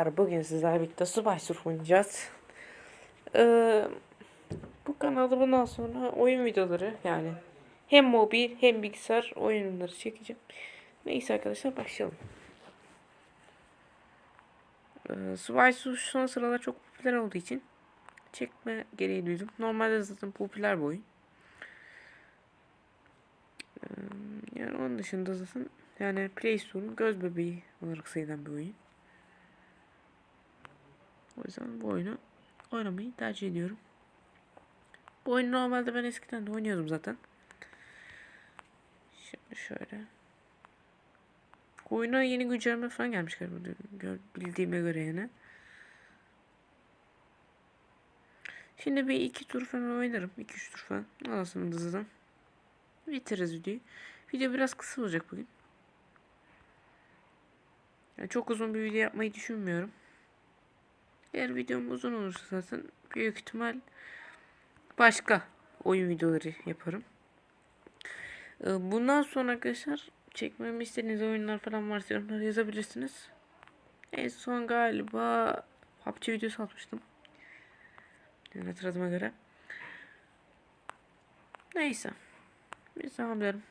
Merhabalar. Bugün sizlerle birlikte Subay Surf oynayacağız. Ee, bu kanalda bundan sonra oyun videoları yani hem mobil hem bilgisayar oyunları çekeceğim. Neyse arkadaşlar başlayalım. Ee, Subay Surf son sıralar çok popüler olduğu için çekme gereği duydum. Normalde zaten popüler bir oyun. Ee, yani onun dışında zaten yani Play Store'un göz bebeği olarak sayılan bir oyun. O yüzden bu oyunu oynamayı tercih ediyorum. Bu oyunu normalde ben eskiden de oynuyordum zaten. Şimdi şöyle. Oyuna yeni güncelleme falan gelmiş galiba bildiğime göre yani. Şimdi bir iki tur falan oynarım. iki üç tur falan. Anasını zaten. Bitiririz videoyu. Video biraz kısa olacak bugün. Yani çok uzun bir video yapmayı düşünmüyorum. Eğer videom uzun olursa zaten büyük ihtimal başka oyun videoları yaparım. Ee, Bundan sonra arkadaşlar çekmemi istediğiniz oyunlar falan varsa yorumlara yazabilirsiniz. En son galiba PUBG videosu atmıştım. Yani hatırladığıma göre. Neyse. Biz devam edelim.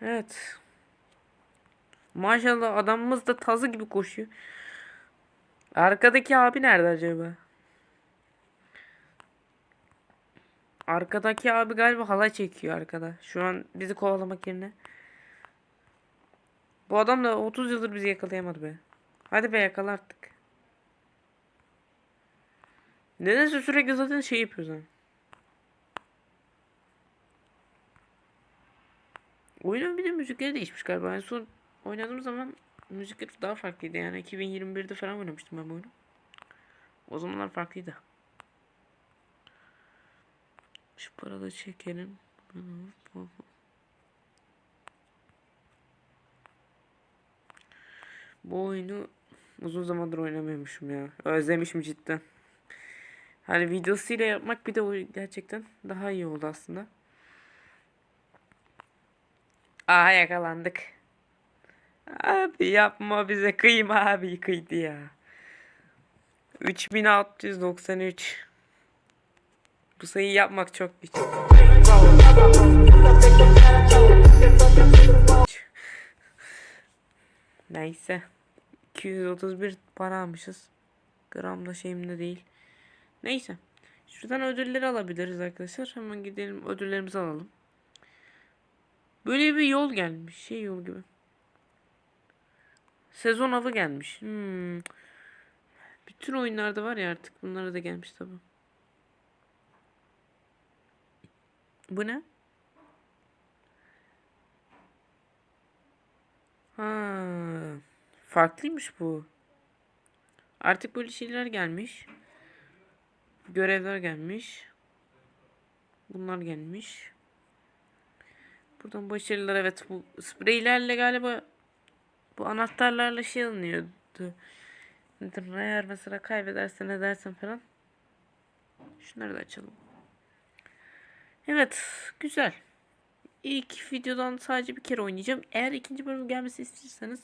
Evet. Maşallah adamımız da tazı gibi koşuyor. Arkadaki abi nerede acaba? Arkadaki abi galiba halay çekiyor arkada. Şu an bizi kovalamak yerine. Bu adam da 30 yıldır bizi yakalayamadı be. Hadi be yakala artık. Nedense sürekli zaten şey yapıyoruz ha. Oyunun bir de müzikleri değişmiş galiba. En son oynadığım zaman müzikleri daha farklıydı yani 2021'de falan oynamıştım ben bu oyunu. O zamanlar farklıydı. Şu paralı çekelim. Bu oyunu uzun zamandır oynamıyormuşum ya. Özlemişim cidden. Hani videosuyla yapmak bir de gerçekten daha iyi oldu aslında. Aha yakalandık. Abi yapma bize kıyma abi kıydı ya. 3693. Bu sayıyı yapmak çok güç. Neyse. 231 para almışız. Gram da şeyimde değil. Neyse. Şuradan ödülleri alabiliriz arkadaşlar. Hemen gidelim ödüllerimizi alalım. Böyle bir yol gelmiş. Şey yol gibi. Sezon avı gelmiş. Hmm. Bütün oyunlarda var ya artık. Bunlara da gelmiş tabi. Bu ne? Ha. Farklıymış bu. Artık böyle şeyler gelmiş. Görevler gelmiş. Bunlar gelmiş. Buradan başarılar evet bu spreylerle galiba bu anahtarlarla şey alınıyordu. Eğer mesela kaybedersen edersen falan. Şunları da açalım. Evet güzel. İlk videodan sadece bir kere oynayacağım. Eğer ikinci bölüm gelmesi istiyorsanız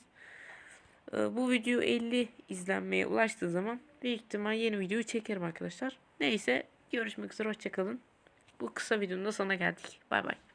e, bu video 50 izlenmeye ulaştığı zaman büyük ihtimal yeni videoyu çekerim arkadaşlar. Neyse görüşmek üzere hoşçakalın. Bu kısa videonun da sonuna geldik. Bay bay.